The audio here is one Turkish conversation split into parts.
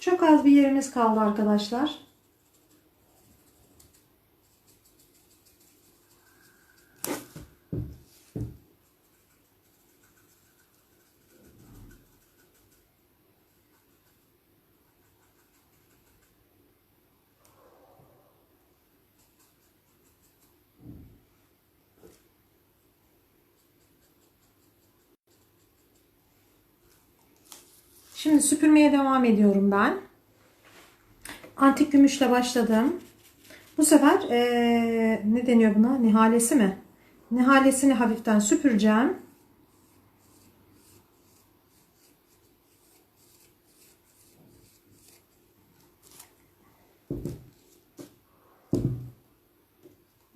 Çok az bir yerimiz kaldı arkadaşlar. Şimdi süpürmeye devam ediyorum ben. Antik gümüşle başladım. Bu sefer eee, ne deniyor buna? Nihalesi mi? Nihalesini hafiften süpüreceğim.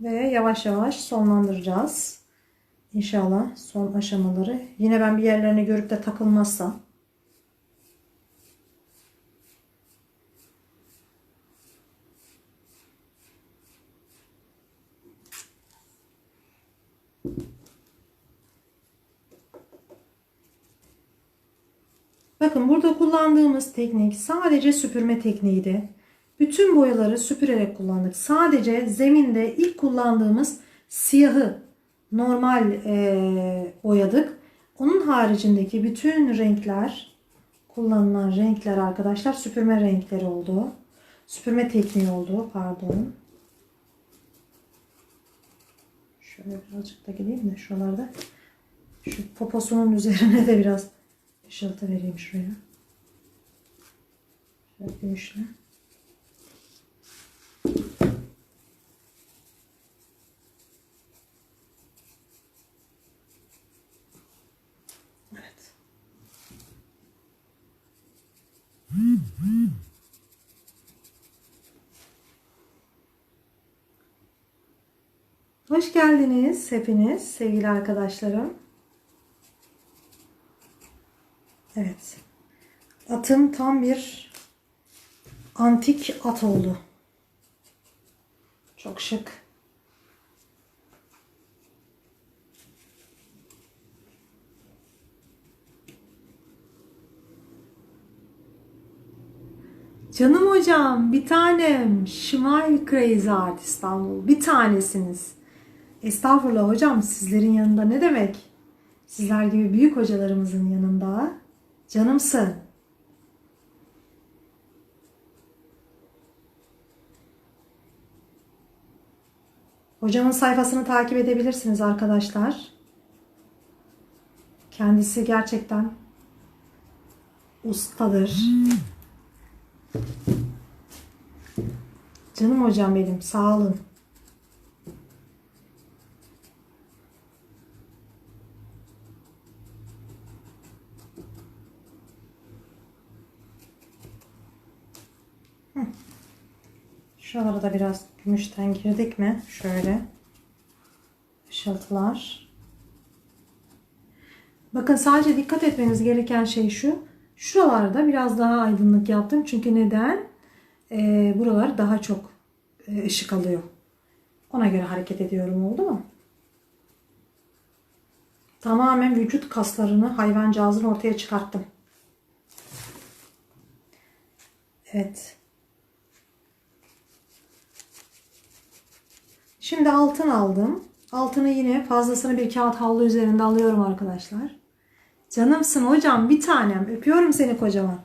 Ve yavaş yavaş sonlandıracağız. İnşallah son aşamaları. Yine ben bir yerlerine görüp de takılmazsam. Bakın burada kullandığımız teknik sadece süpürme tekniğiydi. Bütün boyaları süpürerek kullandık. Sadece zeminde ilk kullandığımız siyahı normal eee, boyadık. Onun haricindeki bütün renkler kullanılan renkler arkadaşlar süpürme renkleri oldu. Süpürme tekniği oldu pardon. Şöyle birazcık da gideyim de şuralarda şu poposunun üzerine de biraz ışıltı vereyim şuraya. Şöyle gümüşle. Evet. Hoş geldiniz hepiniz sevgili arkadaşlarım. Evet. Atım tam bir antik at oldu. Çok şık. Canım hocam, bir tanem. Smile Crazy Art İstanbul. Bir tanesiniz. Estağfurullah hocam, sizlerin yanında ne demek? Sizler gibi büyük hocalarımızın yanında. Canımsın. Hocamın sayfasını takip edebilirsiniz arkadaşlar. Kendisi gerçekten ustadır. Canım hocam benim, sağ olun. Şuralara da biraz gümüşten girdik mi? Şöyle. Işıltılar. Bakın sadece dikkat etmeniz gereken şey şu. Şuralarda biraz daha aydınlık yaptım. Çünkü neden? Ee, buralar daha çok e, ışık alıyor. Ona göre hareket ediyorum oldu mu? Tamamen vücut kaslarını hayvancağızın ortaya çıkarttım. Evet. Şimdi altın aldım. Altını yine fazlasını bir kağıt havlu üzerinde alıyorum arkadaşlar. Canımsın hocam bir tanem. Öpüyorum seni kocaman.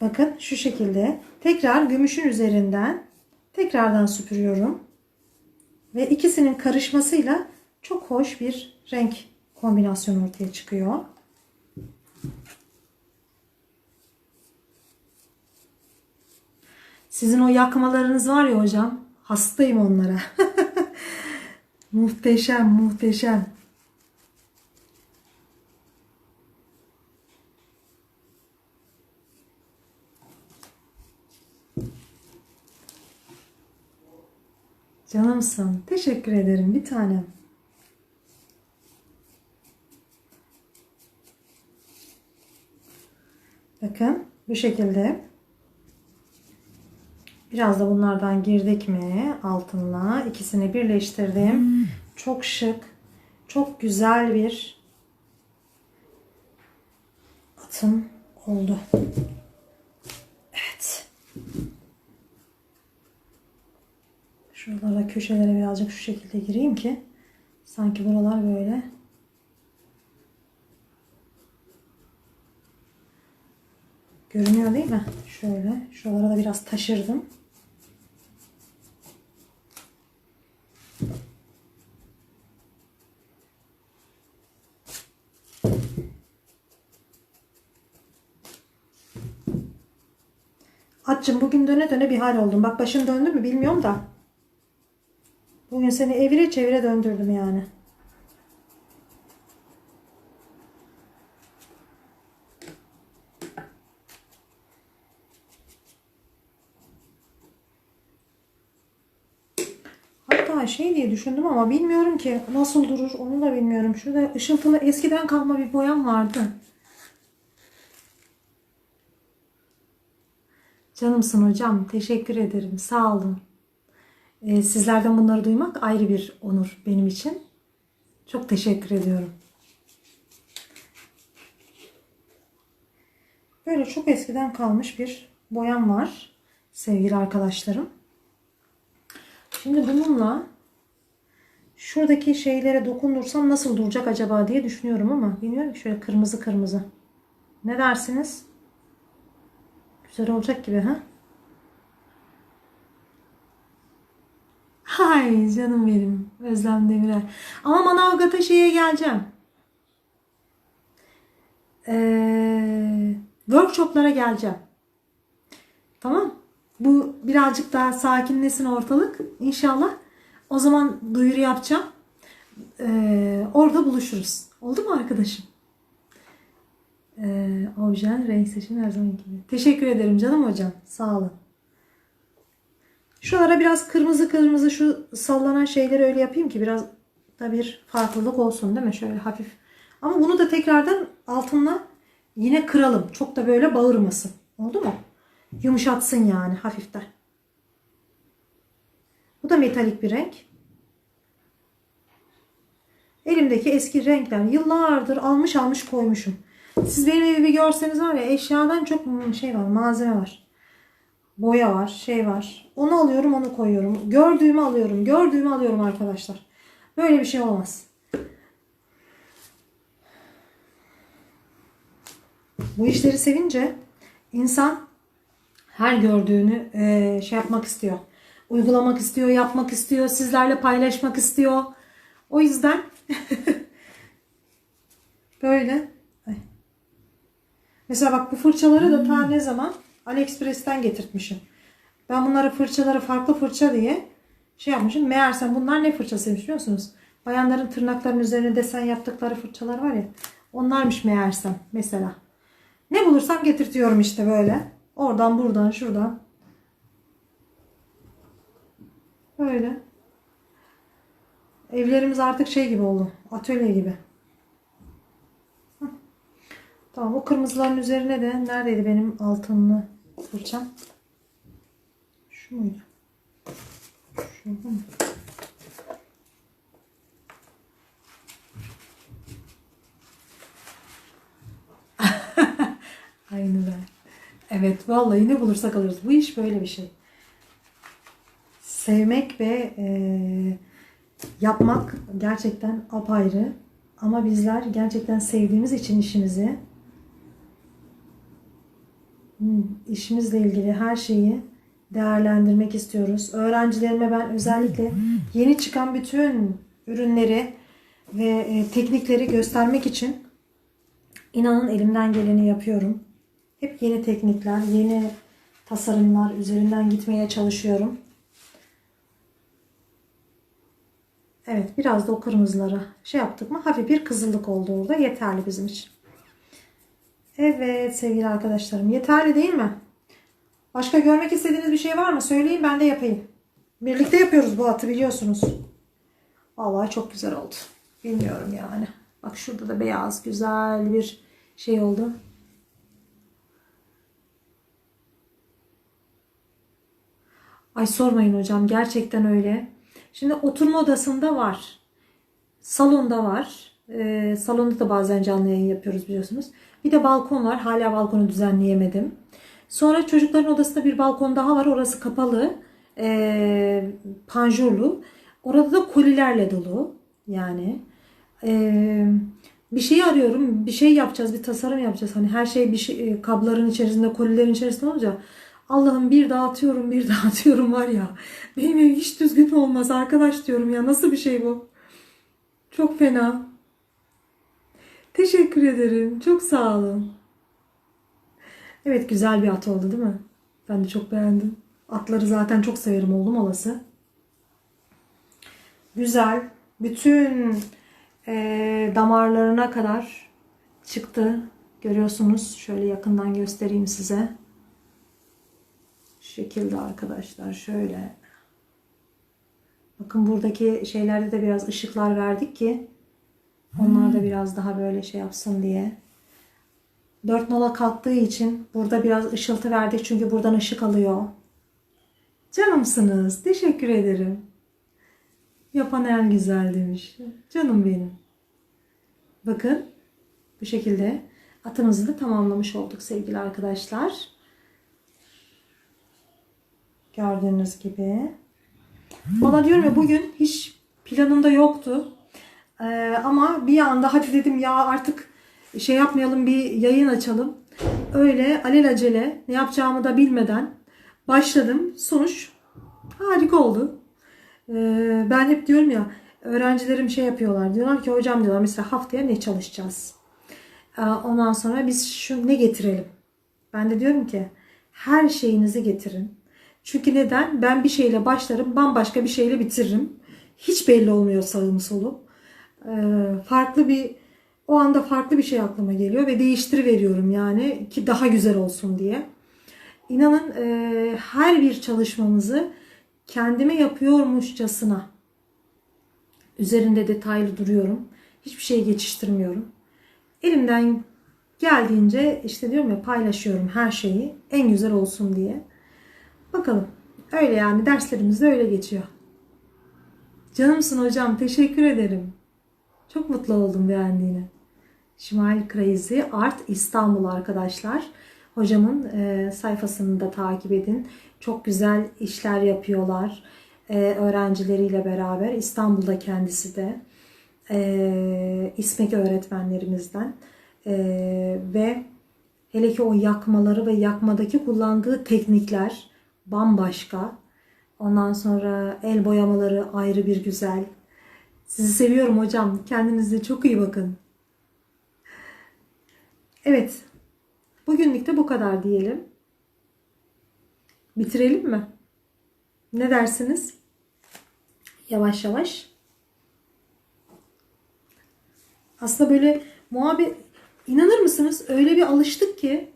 Bakın şu şekilde tekrar gümüşün üzerinden tekrardan süpürüyorum. Ve ikisinin karışmasıyla çok hoş bir renk kombinasyonu ortaya çıkıyor. Sizin o yakmalarınız var ya hocam. Hastayım onlara. muhteşem, muhteşem. Canımsın. Teşekkür ederim bir tanem. Bakın bu şekilde. Biraz da bunlardan girdik mi altınla ikisini birleştirdim. Çok şık, çok güzel bir atım oldu. Evet. Şuralara köşelere birazcık şu şekilde gireyim ki sanki buralar böyle görünüyor değil mi? Şöyle şuralara da biraz taşırdım. Atçım bugün döne döne bir hal oldum. Bak başın döndü mü bilmiyorum da. Bugün seni evire çevire döndürdüm yani. Hatta şey diye düşündüm ama bilmiyorum ki nasıl durur onu da bilmiyorum. Şurada ışıltılı eskiden kalma bir boyam vardı. Canımsın hocam. Teşekkür ederim. Sağ olun. Ee, sizlerden bunları duymak ayrı bir onur benim için. Çok teşekkür ediyorum. Böyle çok eskiden kalmış bir boyam var sevgili arkadaşlarım. Şimdi bununla şuradaki şeylere dokundursam nasıl duracak acaba diye düşünüyorum ama bilmiyorum şöyle kırmızı kırmızı. Ne dersiniz? Güzel olacak gibi ha? Hay canım benim. Özlem Demirel. Ama Manavgat'a şeye geleceğim. Ee, workshoplara geleceğim. Tamam. Bu birazcık daha sakinlesin ortalık. İnşallah. O zaman duyuru yapacağım. Ee, orada buluşuruz. Oldu mu arkadaşım? Ee, objen renk seçimi her zaman gibi. Teşekkür ederim canım hocam. Sağ olun. Şuralara biraz kırmızı kırmızı şu sallanan şeyleri öyle yapayım ki biraz da bir farklılık olsun değil mi? Şöyle hafif. Ama bunu da tekrardan altınla yine kıralım. Çok da böyle bağırmasın. Oldu mu? Yumuşatsın yani hafiften. Bu da metalik bir renk. Elimdeki eski renkler yıllardır almış almış koymuşum. Siz benim evi görseniz var ya eşyadan çok şey var malzeme var. Boya var şey var. Onu alıyorum onu koyuyorum. Gördüğümü alıyorum. Gördüğümü alıyorum arkadaşlar. Böyle bir şey olmaz. Bu işleri sevince insan her gördüğünü eee, şey yapmak istiyor. Uygulamak istiyor, yapmak istiyor, sizlerle paylaşmak istiyor. O yüzden böyle. Mesela bak bu fırçaları da ta ne zaman AliExpress'ten getirtmişim. Ben bunları fırçaları farklı fırça diye şey yapmışım. Meğersem bunlar ne fırçasıymış biliyor musunuz? Bayanların tırnaklarının üzerine desen yaptıkları fırçalar var ya. Onlarmış meğersem mesela. Ne bulursam getirtiyorum işte böyle. Oradan buradan şuradan. Böyle. Evlerimiz artık şey gibi oldu. Atölye gibi. Tamam o kırmızıların üzerine de neredeydi benim altınlı fırçam? Şu muydu? Şurada mı? Aynen Evet vallahi ne bulursak alırız. Bu iş böyle bir şey. Sevmek ve e, yapmak gerçekten apayrı. Ama bizler gerçekten sevdiğimiz için işimizi işimizle ilgili her şeyi değerlendirmek istiyoruz. Öğrencilerime ben özellikle yeni çıkan bütün ürünleri ve e, teknikleri göstermek için inanın elimden geleni yapıyorum. Hep yeni teknikler, yeni tasarımlar üzerinden gitmeye çalışıyorum. Evet biraz da o kırmızılara şey yaptık mı hafif bir kızıllık oldu orada. Yeterli bizim için. Evet sevgili arkadaşlarım yeterli değil mi? Başka görmek istediğiniz bir şey var mı? Söyleyin ben de yapayım. Birlikte yapıyoruz bu atı biliyorsunuz. Vallahi çok güzel oldu. Bilmiyorum yani. Bak şurada da beyaz güzel bir şey oldu. Ay sormayın hocam gerçekten öyle. Şimdi oturma odasında var. Salonda var. Ee, salonda da bazen canlı yayın yapıyoruz biliyorsunuz. Bir de balkon var. Hala balkonu düzenleyemedim. Sonra çocukların odasında bir balkon daha var. Orası kapalı. Ee, panjurlu. Orada da kolilerle dolu. Yani. Ee, bir şey arıyorum. Bir şey yapacağız. Bir tasarım yapacağız. Hani her şey bir şey, e, kabların içerisinde, kolilerin içerisinde olunca Allah'ım bir dağıtıyorum, bir dağıtıyorum var ya. Benim hiç düzgün olmaz arkadaş diyorum ya. Nasıl bir şey bu? Çok fena. Teşekkür ederim. Çok sağ olun. Evet güzel bir at oldu değil mi? Ben de çok beğendim. Atları zaten çok severim oğlum olası. Güzel. Bütün eee, damarlarına kadar çıktı. Görüyorsunuz. Şöyle yakından göstereyim size. Şu şekilde arkadaşlar. Şöyle. Bakın buradaki şeylerde de biraz ışıklar verdik ki onlar da biraz daha böyle şey yapsın diye. Dört nola kalktığı için burada biraz ışıltı verdik çünkü buradan ışık alıyor. Canımsınız. Teşekkür ederim. Yapan en güzel demiş. Canım benim. Bakın bu şekilde atımızı da tamamlamış olduk sevgili arkadaşlar. Gördüğünüz gibi. Bana diyorum ya bugün hiç planımda yoktu. Ee, ama bir anda hadi dedim ya artık şey yapmayalım bir yayın açalım. Öyle alelacele ne yapacağımı da bilmeden başladım. Sonuç harika oldu. Ee, ben hep diyorum ya öğrencilerim şey yapıyorlar. Diyorlar ki hocam diyorlar mesela haftaya ne çalışacağız? Ee, ondan sonra biz şu ne getirelim? Ben de diyorum ki her şeyinizi getirin. Çünkü neden? Ben bir şeyle başlarım, bambaşka bir şeyle bitiririm. Hiç belli olmuyor sağım solum. Ee, farklı bir o anda farklı bir şey aklıma geliyor ve değiştiriveriyorum yani ki daha güzel olsun diye. İnanın e, her bir çalışmamızı kendime yapıyormuşçasına üzerinde detaylı duruyorum. Hiçbir şey geçiştirmiyorum. Elimden geldiğince işte diyorum ya paylaşıyorum her şeyi en güzel olsun diye. Bakalım. Öyle yani derslerimiz de öyle geçiyor. Canımsın hocam. Teşekkür ederim. Çok mutlu oldum beğendiğine. Şimal Crazy Art İstanbul arkadaşlar. Hocamın e, sayfasını da takip edin. Çok güzel işler yapıyorlar. E, öğrencileriyle beraber. İstanbul'da kendisi de. E, İSMEK öğretmenlerimizden. E, ve hele ki o yakmaları ve yakmadaki kullandığı teknikler bambaşka. Ondan sonra el boyamaları ayrı bir güzel. Sizi seviyorum hocam. Kendinize çok iyi bakın. Evet. Bugünlük de bu kadar diyelim. Bitirelim mi? Ne dersiniz? Yavaş yavaş. Aslında böyle muhabbet inanır mısınız? Öyle bir alıştık ki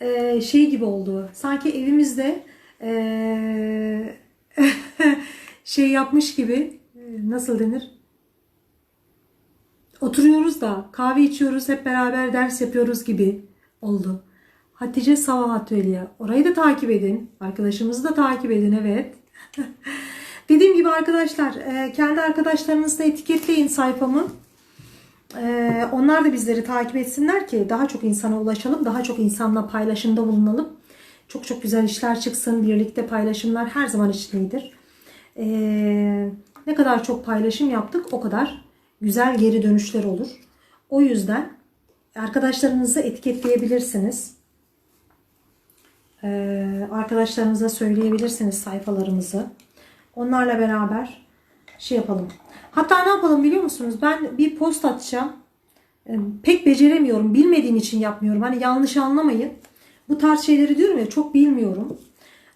e, şey gibi oldu. Sanki evimizde e, şey yapmış gibi e, nasıl denir? Oturuyoruz da kahve içiyoruz hep beraber ders yapıyoruz gibi oldu. Hatice Sava Atölye. Orayı da takip edin. Arkadaşımızı da takip edin evet. Dediğim gibi arkadaşlar e, kendi arkadaşlarınızı da etiketleyin sayfamı. E, onlar da bizleri takip etsinler ki daha çok insana ulaşalım. Daha çok insanla paylaşımda bulunalım. Çok çok güzel işler çıksın. Birlikte paylaşımlar her zaman için. E, ne kadar çok paylaşım yaptık o kadar güzel geri dönüşler olur. O yüzden arkadaşlarınızı etiketleyebilirsiniz. Ee, arkadaşlarınıza söyleyebilirsiniz sayfalarımızı. Onlarla beraber şey yapalım. Hatta ne yapalım biliyor musunuz? Ben bir post atacağım. Ee, pek beceremiyorum. Bilmediğim için yapmıyorum. Hani yanlış anlamayın. Bu tarz şeyleri diyorum ya çok bilmiyorum.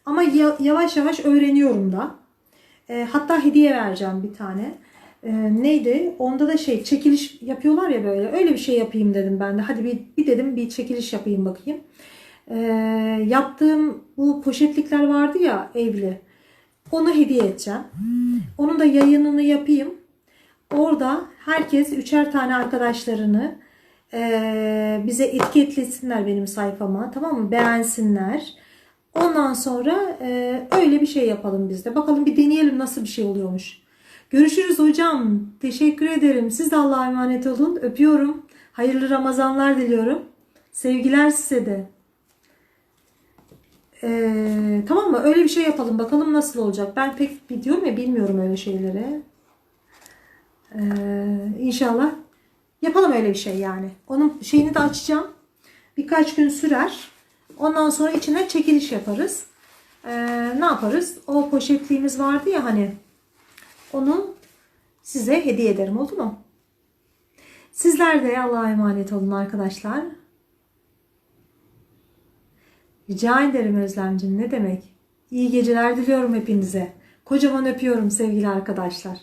Ama ya- yavaş yavaş öğreniyorum da. Ee, hatta hediye vereceğim bir tane. Ee, neydi? Onda da şey çekiliş yapıyorlar ya böyle. Öyle bir şey yapayım dedim ben de. Hadi bir, bir dedim bir çekiliş yapayım bakayım. Ee, yaptığım bu poşetlikler vardı ya evli. Onu hediye edeceğim. Onun da yayınını yapayım. Orada herkes üçer tane arkadaşlarını e, bize etiketlesinler benim sayfama. Tamam mı? Beğensinler. Ondan sonra e, öyle bir şey yapalım biz de. Bakalım bir deneyelim nasıl bir şey oluyormuş. Görüşürüz hocam. Teşekkür ederim. Siz de Allah'a emanet olun. Öpüyorum. Hayırlı Ramazanlar diliyorum. Sevgiler size de. Ee, tamam mı? Öyle bir şey yapalım. Bakalım nasıl olacak. Ben pek biliyorum ya bilmiyorum öyle şeyleri. Ee, inşallah yapalım öyle bir şey yani. Onun şeyini de açacağım. Birkaç gün sürer. Ondan sonra içine çekiliş yaparız. Ee, ne yaparız? O poşetliğimiz vardı ya hani. Onu size hediye ederim oldu mu? Sizler de Allah'a emanet olun arkadaşlar. Rica ederim Özlemcim ne demek? İyi geceler diliyorum hepinize. Kocaman öpüyorum sevgili arkadaşlar.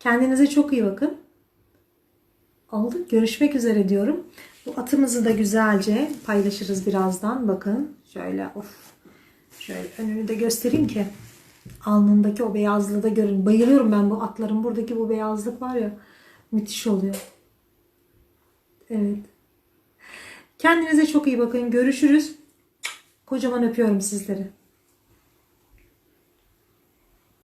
Kendinize çok iyi bakın. Oldu. Görüşmek üzere diyorum. Bu atımızı da güzelce paylaşırız birazdan. Bakın şöyle of. Şöyle önünü de göstereyim ki alnındaki o beyazlığı da görün. Bayılıyorum ben bu atların buradaki bu beyazlık var ya müthiş oluyor. Evet. Kendinize çok iyi bakın. Görüşürüz. Kocaman öpüyorum sizleri.